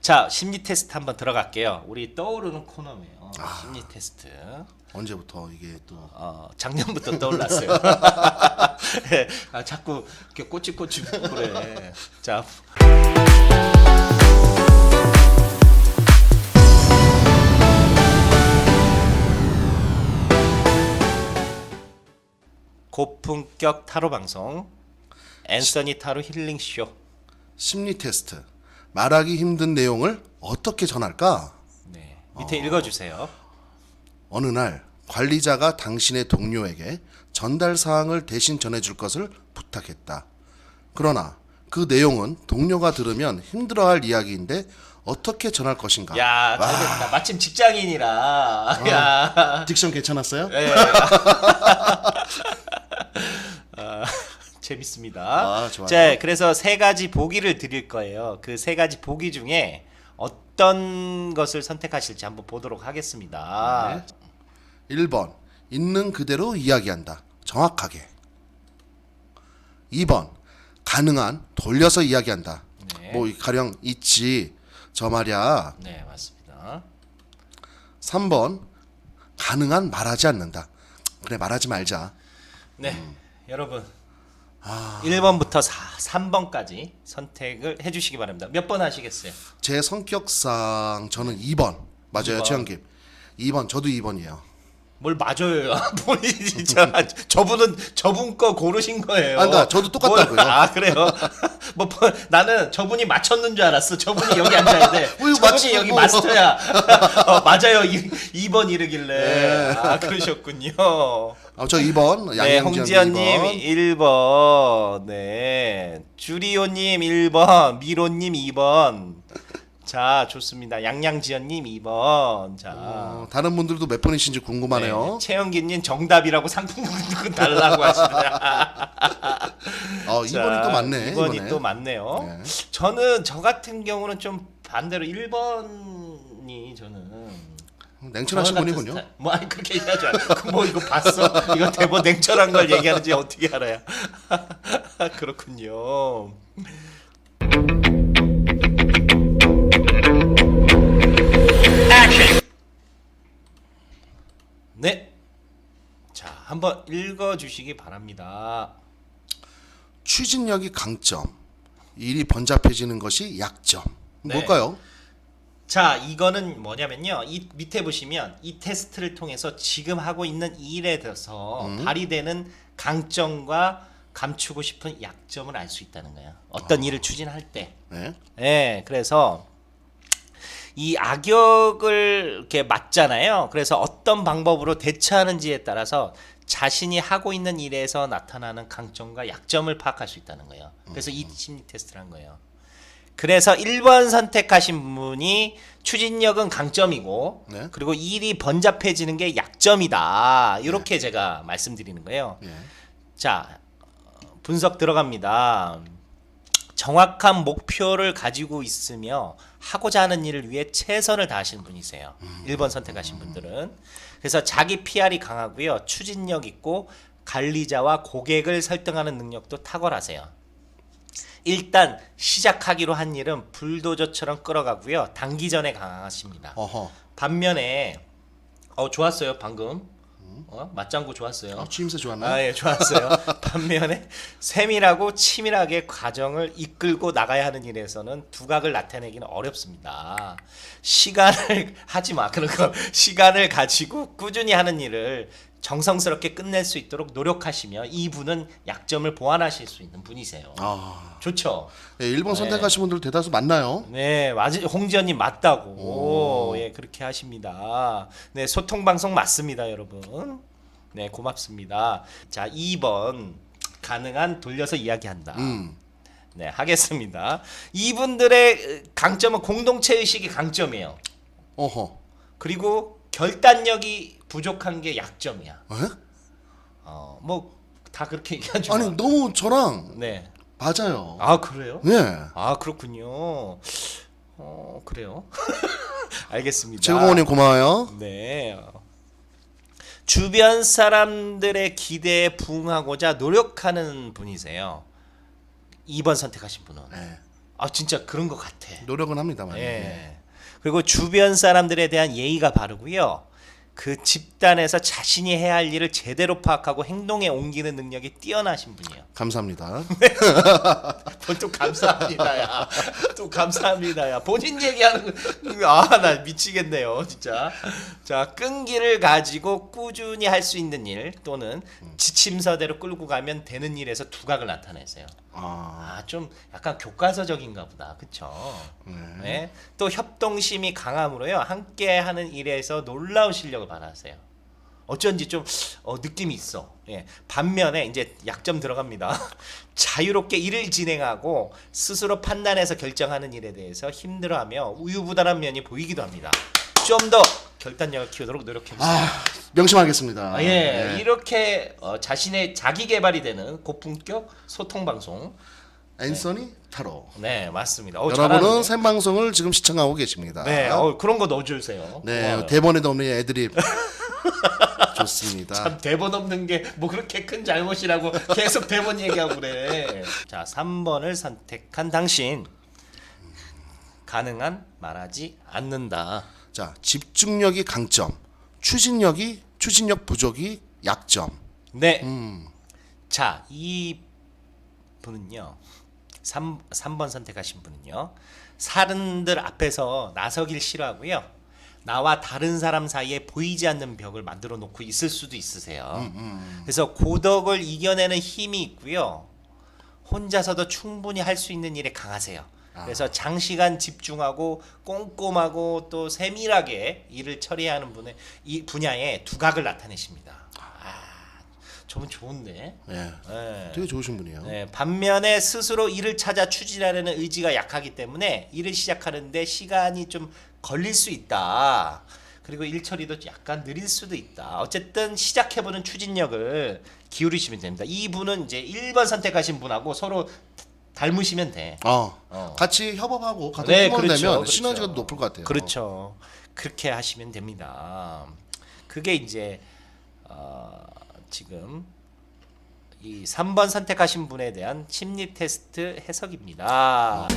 자, 심리 테스트 한번 들어갈게요. 우리 떠오르는 코너예요. 아. 심리 테스트. 언제부터 이게 또 어, 작년부터 떠올랐어요. 예, 아, 자꾸 이렇게 꼬치꼬치 그래. 자. 고품격 타로 방송 앤서니 타로 힐링 쇼. 심리 테스트 말하기 힘든 내용을 어떻게 전할까? 네. 밑에 읽어 주세요. 어느 날 관리자가 당신의 동료에게 전달 사항을 대신 전해줄 것을 부탁했다. 그러나 그 내용은 동료가 들으면 힘들어할 이야기인데 어떻게 전할 것인가? 야, 잘됐다. 마침 직장인이라. 야. 딕션 괜찮았어요? 예. 아, 재밌습니다. 아, 좋아요. 자, 그래서 세 가지 보기를 드릴 거예요. 그 세 가지 보기 중에 어떤 것을 선택하실지 한번 보도록 하겠습니다. 네. 1번 있는 그대로 이야기한다. 정확하게. 2번 가능한 돌려서 이야기한다. 네. 뭐 가령 있지 저 말이야. 네, 맞습니다. 3번 가능한 말하지 않는다. 그래 말하지 말자. 네, 여러분. 1번부터 4, 3번까지 선택을 해주시기 바랍니다. 몇 번 하시겠어요? 제 성격상 저는 2번 맞아요, 2번. 최영김. 2번 저도 2번이에요. 뭘 맞아요? 본인이 진짜 저분은 저분 거 고르신 거예요. 아, 그러니까 저도 똑같다고요. 뭘- 아 그래요? 뭐 뭐, 나는 저분이 맞췄는 줄 알았어. 저분이 여기 앉아야 돼. 왜 저분이 맞추고. 여기 마스터야. 어, 맞아요. 이, 2번 이르길래. 네. 아 그러셨군요. 아, 저 2번. 네, 양영지연 홍지연님 2번. 1번. 네, 주리오님 1번. 미로님 2번. 자, 좋습니다. 양양지연님 2번. 자. 어, 다른 분들도 몇 번이신지 궁금하네요. 네, 최영기님 정답이라고 상품권 달라고 하시더라. 어, 2번이 또 맞네. 2번이 이번에. 또 맞네요. 네. 저는 저 같은 경우는 좀 반대로 1번이 저는 냉철하신 저 같은 분이군요. 스타일. 뭐 아니 그렇게 얘기하지 마. 그뭐 이거 봤어? 이거 대본 냉철한 걸 얘기하는지 어떻게 알아요? 그렇군요. 네. 자, 한번 읽어 주시기 바랍니다. 추진력이 강점, 일이 번잡해지는 것이 약점. 네. 뭘까요? 자, 이거는 뭐냐면요. 이 밑에 보시면 이 테스트를 통해서 지금 하고 있는 일에 대해서 음. 발휘되는 강점과 감추고 싶은 약점을 알 수 있다는 거예요. 어떤 일을 추진할 때. 네. 예, 그래서 이 악역을 이렇게 맞잖아요. 그래서 어떤 방법으로 대처하는지에 따라서 자신이 하고 있는 일에서 나타나는 강점과 약점을 파악할 수 있다는 거예요. 그래서 이 심리 테스트를 한 거예요. 그래서 1번 선택하신 분이 추진력은 강점이고 네. 그리고 일이 번잡해지는 게 약점이다. 이렇게 제가 말씀드리는 거예요. 예. 자, 분석 들어갑니다. 정확한 목표를 가지고 있으며 하고자 하는 일을 위해 최선을 다하시는 분이세요. 1번 선택하신 분들은. 그래서 자기 PR이 강하고요. 추진력 있고 관리자와 고객을 설득하는 능력도 탁월하세요. 일단 시작하기로 한 일은 불도저처럼 끌어가고요. 단기전에 강하십니다. 어허. 반면에 어 좋았어요 방금 어 맞장구 좋았어요. 아, 취임새 좋았나요? 아, 예, 좋았어요. 반면에 세밀하고 치밀하게 과정을 이끌고 나가야 하는 일에서는 두각을 나타내기는 어렵습니다. 시간을 하지 마. 그런 거 시간을 가지고 꾸준히 하는 일을 정성스럽게 끝낼 수 있도록 노력하시며 이 분은 약점을 보완하실 수 있는 분이세요. 아. 좋죠. 예, 1번 선택하신 분들 대다수 맞나요? 네, 홍지연님 맞다고. 예, 그렇게 하십니다. 네, 소통 방송 맞습니다, 여러분. 네, 고맙습니다. 자, 2번 가능한 돌려서 이야기한다. 음. 네, 하겠습니다. 이분들의 강점은 공동체 의식이 강점이에요. 어허. 그리고 결단력이 부족한 게 약점이야. 에? 어, 뭐 다 그렇게 얘기하죠. 아니 너무 저랑 네. 맞아요. 아, 그래요? 예. 아 그렇군요. 어 그래요. 알겠습니다. 최고모님 고마워요. 네. 주변 사람들의 기대에 부응하고자 노력하는 분이세요. 2번 선택하신 분은. 네. 아 진짜 그런 것 같아. 노력은 합니다만. 예. 그리고 주변 사람들에 대한 예의가 바르고요. 그 집단에서 자신이 해야 할 일을 제대로 파악하고 행동에 옮기는 능력이 뛰어나신 분이에요. 감사합니다. 또 감사합니다야. 또 감사합니다야. 본인 얘기하는 아 나 미치겠네요, 진짜. 자 끈기를 가지고 꾸준히 할 수 있는 일 또는 지침서대로 끌고 가면 되는 일에서 두각을 나타내세요. 아, 아좀 약간 교과서적인가 보다, 그쵸? 네. 또 협동심이 강함으로요 함께 하는 일에서 놀라운 실력을 발휘하세요. 어쩐지 좀 어, 느낌이 있어. 예. 반면에 이제 약점 들어갑니다. 자유롭게 일을 진행하고 스스로 판단해서 결정하는 일에 대해서 힘들어하며 우유부단한 면이 보이기도 합니다. 좀 더 결단력을 키우도록 노력해 주세요. 아 명심하겠습니다. 아, 예, 예. 이렇게 어, 자신의 자기 개발이 되는 고품격 소통 방송. 앤서니 타로. 네, 맞습니다. 어, 여러분은. 생방송을 지금 시청하고 계십니다. 네, 어, 그런 거 넣어주세요. 네, 고마워요. 대본에도 없는 애드립 좋습니다. 참 대본 없는 게 뭐 그렇게 큰 잘못이라고 계속 대본 얘기하고 그래. 자, 3번을 선택한 당신 가능한 말하지 않는다. 자, 집중력이 강점, 추진력이 추진력 부족이 약점. 네. 음. 자, 이 분은요. 3, 3번 선택하신 분은요. 사람들 앞에서 나서길 싫어하고요. 나와 다른 사람 사이에 보이지 않는 벽을 만들어 놓고 있을 수도 있으세요. 그래서 고덕을 이겨내는 힘이 있고요. 혼자서도 충분히 할 수 있는 일에 강하세요. 그래서 장시간 집중하고 꼼꼼하고 또 세밀하게 일을 처리하는 분의 이 분야에 두각을 나타내십니다. 아, 저분 좋은데. 예, 네. 되게 좋으신 분이에요. 네, 반면에 스스로 일을 찾아 추진하려는 의지가 약하기 때문에 일을 시작하는데 시간이 좀 걸릴 수 있다. 그리고 일 처리도 약간 느릴 수도 있다. 어쨌든 시작해보는 추진력을 기울이시면 됩니다. 이 분은 이제 1번 선택하신 분하고 서로 닮으시면 돼. 어, 어. 같이 협업하고 같은 네, 팀원 그렇죠, 되면 그렇죠. 시너지가 높을 것 같아요. 그렇죠. 그렇게 하시면 됩니다. 그게 이제 어, 지금 이 3번 선택하신 분에 대한 심리 테스트 해석입니다.